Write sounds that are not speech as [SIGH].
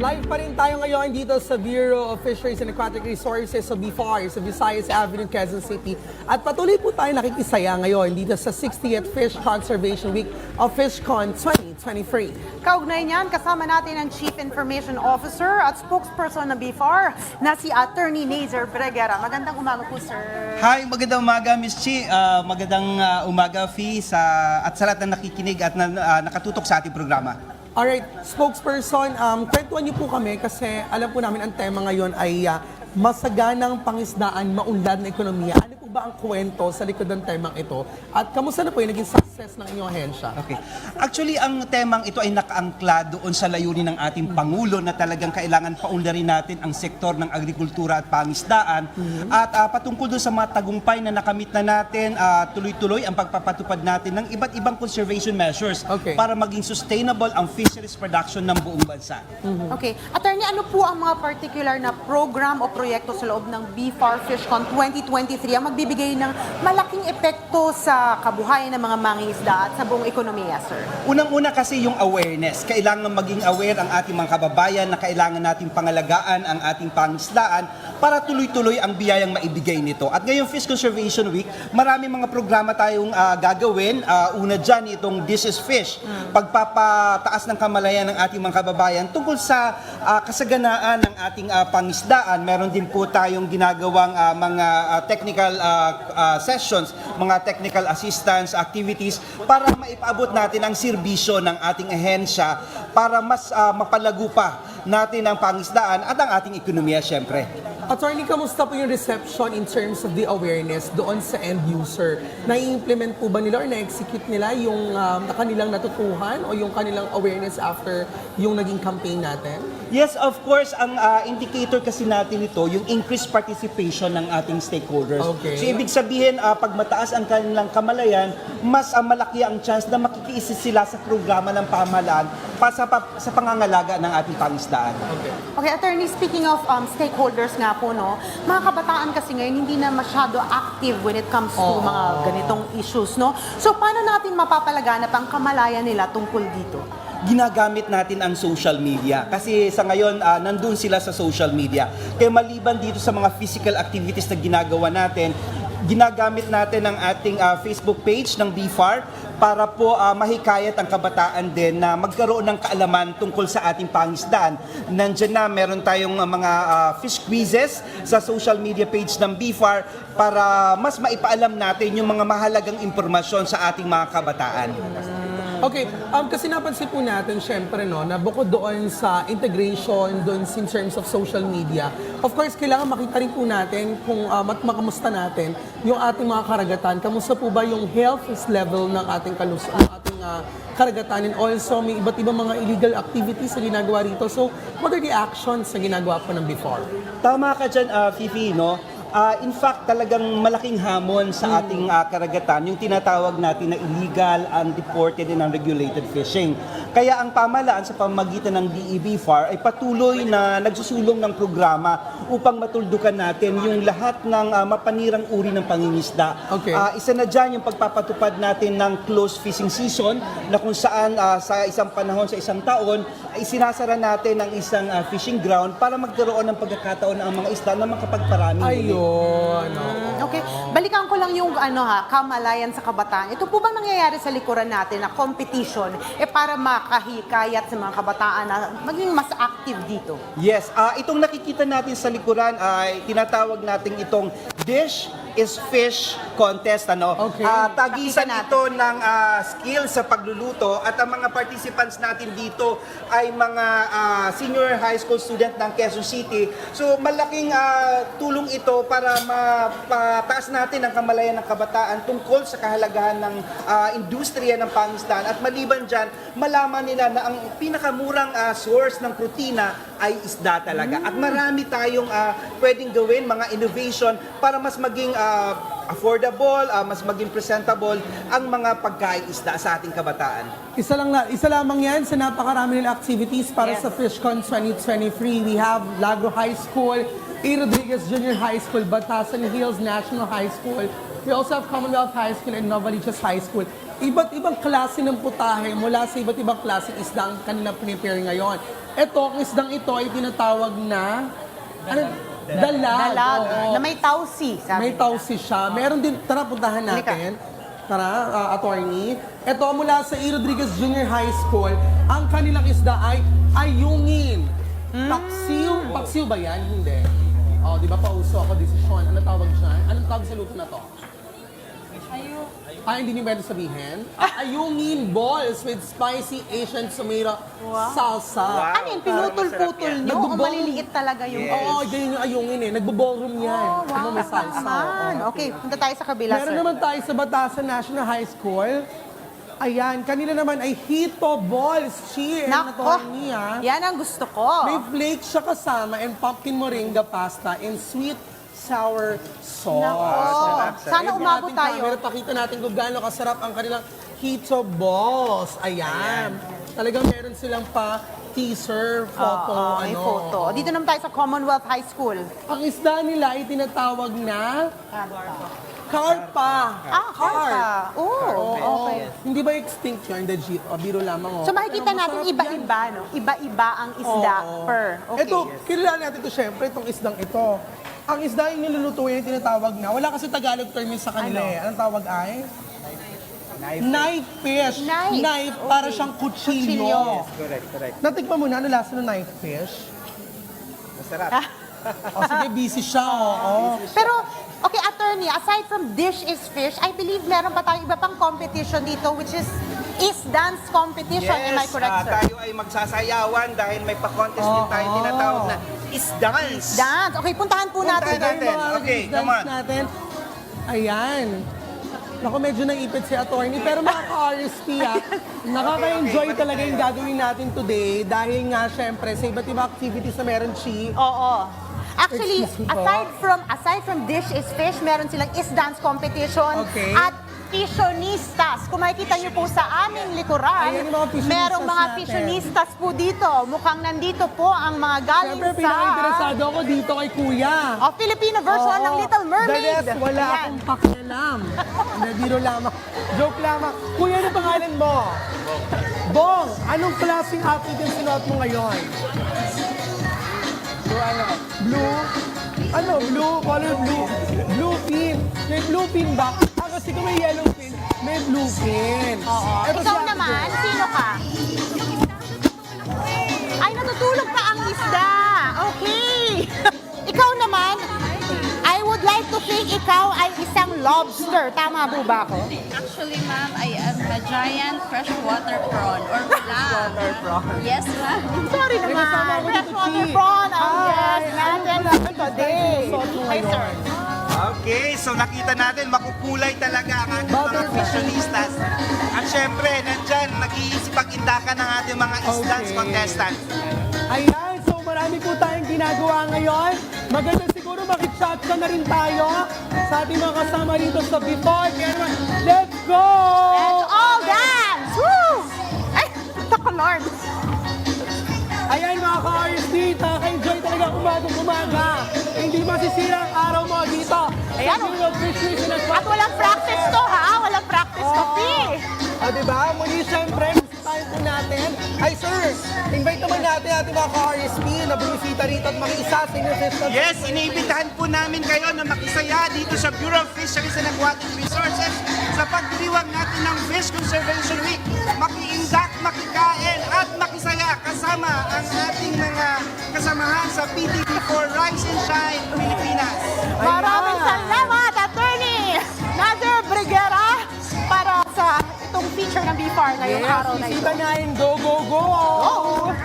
Live pa rin tayo ngayon dito sa Bureau of Fisheries and Aquatic Resources sa BFAR, sa Visayas Avenue, Quezon City. At patuloy po tayo nakikisaya ngayon dito sa 60th Fish Conservation Week of FishCon 2023. Kaugnay niyan, kasama natin ang Chief Information Officer at spokesperson ng BFAR na si Attorney Nazer Bregera. Magandang umaga po, sir. Hi, magandang umaga Miss Chi. Ah, magandang ah, umaga Fee sa at sa lahat na nakikinig at na, ah, nakatutok sa ating programa. Alright, spokesperson, um, kwentuhan niyo po kami kasi alam po namin ang tema ngayon ay ah, masaganang pangisdaan, maunlad na ekonomiya. Ano ba ang kwento sa likod ng temang ito? At kamusta na po yung naging success ng inyong ahensya? Okay. Actually, ang temang ito ay nakaangkla doon sa layunin ng ating Pangulo na talagang kailangan paunlarin natin ang sektor ng agrikultura at pangisdaan. At ah, patungkol doon sa mga tagumpay na nakamit na natin, ah, tuloy-tuloy ang pagpapatupad natin ng iba't ibang conservation measures Okay. para maging sustainable ang fisheries production ng buong bansa. Okay. Attorney, ano po ang mga particular na program o proyekto sa loob ng BFAR FishCon 2023 ang magbibigay ng malaking epekto sa kabuhayan ng mga mangingisda at sa buong ekonomiya, sir? Unang-una kasi yung awareness. Kailangan maging aware ang ating mga kababayan na kailangan nating pangalagaan ang ating pangisdaan para tuloy-tuloy ang biyayang maibigay nito. At ngayong Fish Conservation Week, marami mga programa tayong ah, gagawin. Ah, una dyan, itong This is Fish. Pagpapataas ng kamalayan ng ating mga kababayan tungkol sa ah, kasaganaan ng ating ah, pangisdaan. Meron din po tayong ginagawang ah, mga ah, technical ah, ah, sessions, mga technical assistance activities para maipaabot natin ang serbisyo ng ating ahensya para mas ah, mapalago pa natin ang pangisdaan at ang ating ekonomiya syempre. Attorney, kamusta po yung reception in terms of the awareness doon sa end user? Na-implement po ba nila or na-execute nila yung um, kanilang natutuhan o yung kanilang awareness after yung naging campaign natin? Yes, of course, ang ah, indicator kasi natin ito, yung increased participation ng ating stakeholders. Okay. So ibig sabihin, ah, pag mataas ang kanilang kamalayan, mas ah, malaki ang chance na makikiisa sila sa programa ng pamahalaan pa sa, pa- sa pangangalaga ng ating pangisdaan. Okay. Okay, attorney, speaking of um, stakeholders nga po, no, mga kabataan kasi ngayon hindi na masyado active when it comes to Oo. mga ganitong issues, no? So, paano natin mapapalaganap ang kamalayan nila tungkol dito? ginagamit natin ang social media. Kasi sa ngayon, ah, nandun sila sa social media. Kaya maliban dito sa mga physical activities na ginagawa natin, ginagamit natin ang ating ah, Facebook page ng BFAR para po ah, mahikayat ang kabataan din na magkaroon ng kaalaman tungkol sa ating pangisdaan. Nandiyan na, meron tayong ah, mga ah, fish quizzes sa social media page ng BFAR para mas maipaalam natin yung mga mahalagang impormasyon sa ating mga kabataan. Okay, um, kasi napansin po natin, syempre, no, na bukod doon sa integration, doon in terms of social media, of course, kailangan makita rin po natin kung um, at makamusta natin yung ating mga karagatan. Kamusta po ba yung health level ng ating kalus ng ating ah, karagatan and also may iba't ibang mga illegal activities na ginagawa rito. So, what are the actions na ginagawa po ng before? Tama ka dyan, ah, Fifi, no? Ah, in fact, talagang malaking hamon sa ating ah, karagatan yung tinatawag natin na illegal, unreported, and unregulated fishing. Kaya ang pamahalaan sa pamagitan ng DEB FAR ay patuloy na nagsusulong ng programa upang matuldukan natin yung lahat ng ah, mapanirang uri ng pangingisda. Okay. Ah, isa na dyan yung pagpapatupad natin ng closed fishing season na kung saan ah, sa isang panahon, sa isang taon, ay sinasara natin ang isang ah, fishing ground para magkaroon ng pagkakataon ang mga isda na makapagparami. Ayun, oo. Okay, balikan ko lang yung ano ha, kamalayan sa kabataan. Ito po bang nangyayari sa likuran natin na competition eh para makahikayat sa mga kabataan na maging mas active dito? Yes, ah itong nakikita natin sa likuran ay tinatawag natin itong dish is fish contest ano. Okay. Ah, tagisan Pakita natin. ito ng ah, skill sa pagluluto at ang mga participants natin dito ay mga ah, senior high school student ng Quezon City. So malaking ah, tulong ito para mapataas natin ang kamalayan ng kabataan tungkol sa kahalagahan ng ah, industriya ng pangisdaan at maliban dyan, malaman nila na ang pinakamurang ah, source ng protina ay isda talaga. At marami tayong ah, pwedeng gawin, mga innovation para mas maging ah, affordable, ah, mas maging presentable ang mga pagkain isda sa ating kabataan. Isa lang na, isa lamang yan sa napakarami nilang activities para Yes. sa FishCon 2023. We have Lagro High School, A. Rodriguez Junior High School, Batasan Hills National High School. We also have Commonwealth High School and Novaliches High School. Iba't ibang klase ng putahe mula sa iba't ibang klase isda ang kanilang prepare ngayon. Ito, ang isdang ito ay tinatawag na ano, dalag. Dalag, oo. na may tausi, sabi May nila. tausi siya. Meron din, tara puntahan natin. Tara, uh, attorney. Ito mula sa E. Rodriguez Junior High School, ang kanilang isda ay ayungin. Hmm. Paksiw. Paksiw ba yan? Hindi. Oh, di ba pauso ako desisyon. Ano tawag dyan? Anong tawag sa luto na to? Ah, hindi niyo pwede sabihin? Ayungin balls with spicy Asian tomato salsa. Wow. Ano yun, pinutol-putol nyo o Nagbubong- maliliit talaga yung Oo, ganyan yung ayungin eh. Nagbo-ballroom yan. Oh, wow. Ano, may salsa. Naman. oo. Okay, punta tayo sa kabila, Meron sir. naman tayo sa Batasan National High School. Ayan, kanila naman ay Hito Balls. Cheer. Nako, Niya. yan ang gusto ko. May flakes siya kasama and pumpkin moringa pasta and sweet sour sauce. Nako, sana Ayun, umabot ating tayo. camera, pakita natin kung gaano kasarap ang kanilang Hito Balls. Ayan. Talagang meron silang pa teaser, photo, Oo, may ano. photo. Dito naman tayo sa Commonwealth High School. Ang isda nila ay tinatawag na Karpa. Ah, karpa. Oh, Oo. okay. Hindi ba extinct yun? The G, oh, biro lamang. Oh. So makikita Pero natin masarap iba-iba, no? Iba-iba ang isda Oo. per. Okay. Ito, kilala natin ito syempre, itong isdang ito. Ang isda yung niluluto yung tinatawag na. Wala kasi Tagalog term yun sa kanila Ano? eh. Anong tawag ay? Knife. fish. Knife. para Okay. siyang kutsilyo. Kutsilyo. Correct, correct. Natikman mo na, ano lasa ng knife fish? Masarap. [LAUGHS] o sige, busy siya, oo. Pero, okay, attorney, aside from dish is fish, I believe meron pa tayong iba pang competition dito, which is is dance competition. Am I correct, ah, sir? tayo ay magsasayawan dahil may pa-contest din tayo tinatawag na is dance. Dance. Okay, puntahan po Puntahan natin. natin. Yung mga Okay, dance come on. natin. Ayan. Naku, medyo naipit si attorney. Pero mga ka-RSP, ah, [LAUGHS] nakaka-enjoy talaga yung gagawin natin today dahil nga, syempre, sa iba't ibang activities na meron, Chi. Oo. Actually, Excuse me po. aside from aside from dish is fish, meron silang is dance competition Okay. at fishionistas. Kung makikita niyo po sa aming likuran, Ayan mga merong mga natin. po dito. Mukhang nandito po ang mga galing Syempre, sa pinaka-interesado ako dito kay Kuya. oh, Filipino version ng Oo. Little Mermaid. The rest, wala Ayan. akong pakialam. Biro lamang. Joke lamang. Kuya, ano pangalan mo? Bong, anong klaseng outfit yung sinuot mo ngayon? Blue ano? Blue? Ano? Blue? Color blue? Blue pin. May blue pin ba? Ah, kasi kung may yellow pin, may blue pin. Oo. Si Ikaw Ate naman, Jo. sino ka? Ay, natutulog pa ang isda. Okay. ikaw naman, I would like to think ikaw ay isang lobster. Tama po ba ako? Actually, ma'am, I am a giant freshwater prawn or clam. prawn. Yes, ma'am. Sorry naman. kasama ako dito, Freshwater Chi. prawn ang Hi, ano natin pala? today. Suot mo Hi, sir. Okay, so nakita natin, makukulay talaga ang ating mga fashionistas. At syempre, nandyan, nag-iisip ang indakan ng ating mga is dance Okay. contestants. Ayan, so marami po tayong ginagawa ngayon. Maganda siguro makichat na rin tayo sa ating mga kasama dito sa Before. Kaya naman, let's go! Let's all dance! Woo! Ay, tako Lord. Ayan mga ka-RSD, nakaka-enjoy talaga umagang umaga. Hindi masisira ang araw mo dito. Ayan, at At walang practice to ha, walang practice Oo. coffee. Ah, di ba? Muli siyempre, tayo po natin. Ay, sir, invite naman natin ating mga ka-RSP na bumisita rito at makiisa sa inyong festival. Yes, iniimbitahan po namin kayo na makisaya dito sa Bureau of Fisheries and Aquatic Resources sa pagdiriwang natin ng Fish Conservation Week. Makiindak, makikain kasamahan sa PTV4 Rise and Shine Pilipinas. Maraming salamat, Attorney Nader Briguera, para sa itong feature ng BFAR ngayong Yes, araw na ito. bisita natin. Go, go, go! Oo.